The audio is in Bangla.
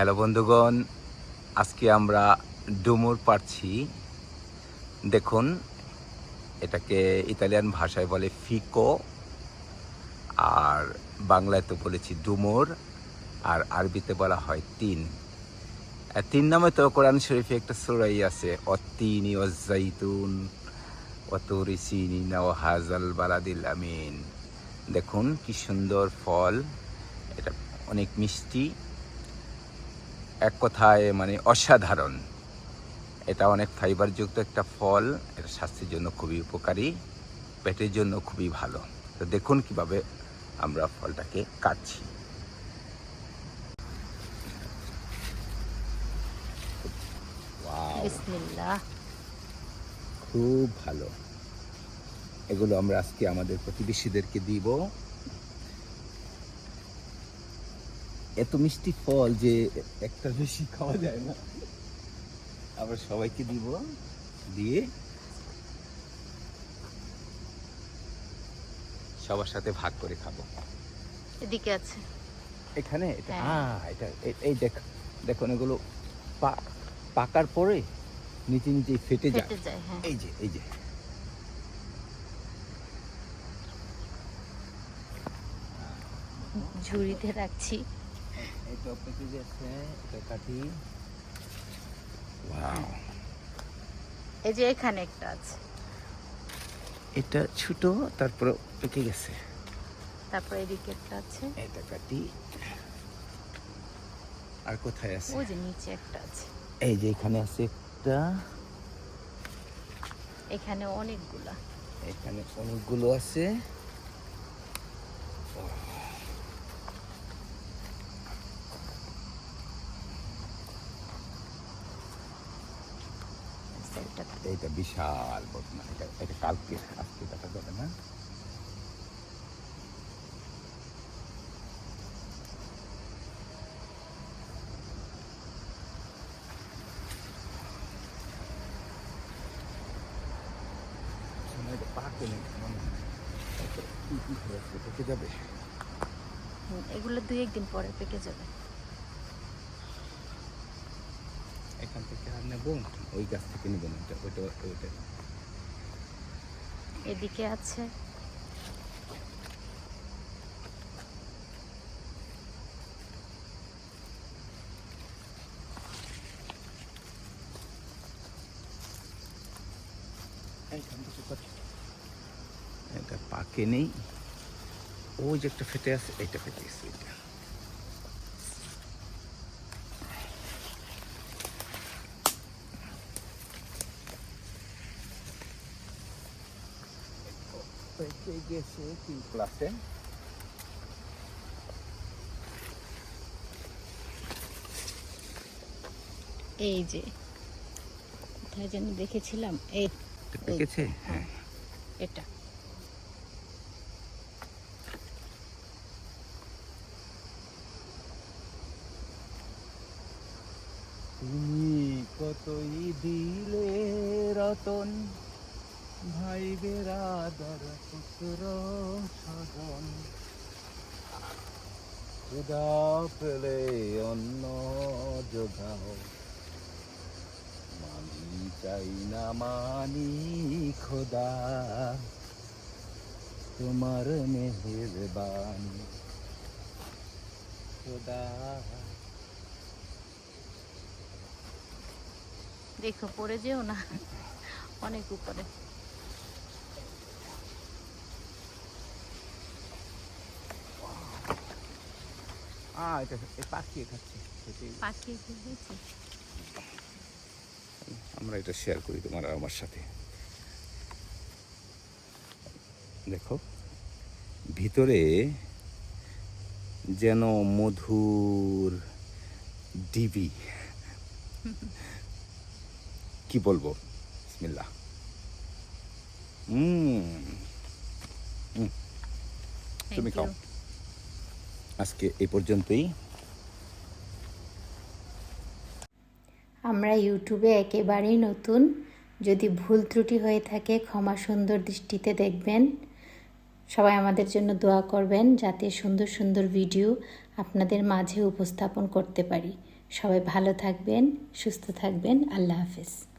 হ্যালো বন্ধুগণ, আজকে আমরা ডুমুর পারছি। দেখুন, এটাকে ইতালিয়ান ভাষায় বলে ফিকো, আর বাংলায় তো বলেছি ডুমুর, আর আরবিতে বলা হয় তিন। তিন নামে তো কোরআন শরীফে একটা সুরাই আছে অতিনি ও জাইতুন অতুরি সিনি ও হাজাল বালাদিল আমিন। দেখুন, কি সুন্দর ফল, এটা অনেক মিষ্টি। এক কথায় মানে অসাধারণ। এটা অনেক ফাইবারযুক্ত একটা ফল এটা স্বাস্থ্যের জন্য খুবই উপকারী পেটের জন্য খুবই ভালো। তো দেখুন কীভাবে আমরা ফলটাকে কাটছি। খুব ভালো। এগুলো আমরা আজকে আমাদের প্রতিবেশীদেরকে দিব। এত মিষ্টি ফল যে একটা বেশি খাওয়া যায় না। আবার সবাইকে দিব দিয়ে সবার সাথে ভাগ করে খাব। এদিকে আছে। এখানে? এটা হ্যাঁ। এটা এই দেখ দেখুন এগুলো পাকার পরে নিচে নিচে ফেটে যায় হ্যাঁ। এই যে এই যে। ঝুড়িতে রাখছি। এটা কাটি ওয়াও এই যে এখানে একটা আছে। এটা ছোট তারপর পেকে গেছে। তারপর এদিকে একটা আছে। এটা কাটি। আর কোথায় আছে? ওই যে নিচে একটা আছে। এই যে এখানে আছে একটা। এখানে অনেকগুলা। এখানে অনেকগুলো আছে। এইটা। বিশাল বদনা এটা এটা কালকে আজকে দেখা যাবে না। এগুলো দুই একদিন পরে পেকে যাবে। এখান থেকে আর নেব ওই গাছ থেকে নেব না ওইটা ওইটা ওইটা। এদিকে আছে। এটা পাকে নেই। ওই যে একটা ফেটে আছে এইটা ফেটে গেছে এটা পেকে গেছে তিন ক্লাসে এই যে কোথায় যেন দেখেছিলাম? এই এটা পেকেছে? হ্যাঁ এটা। তুমি কতই দিলে রতন? ভাই বেরাদার পুত্র সজন। খুদা পেলে অন্ন যোগাও। মানি চাই না মানি খোদা। তোমার মেহেরবান। খোদা। দেখো পড়ে যেও না। অনেক উপরে। এটা পাখিয়ে খাচ্ছে। আমরা এটা শেয়ার করি তোমার আর আমার সাথে। দেখো ভিতরে যেন মধুর ডিবি। কি বলব? বিসমিল্লাহ। হুম তুমি খাও. আজকে এই পর্যন্তই। আমরা ইউটিউবে একেবারেই নতুন। যদি ভুল ত্রুটি হয়ে থাকে, ক্ষমা সুন্দর দৃষ্টিতে দেখবেন। সবাই আমাদের জন্য দোয়া করবেন যাতে সুন্দর সুন্দর ভিডিও আপনাদের মাঝে উপস্থাপন করতে পারি। সবাই ভালো থাকবেন, সুস্থ থাকবেন। আল্লাহ হাফেজ।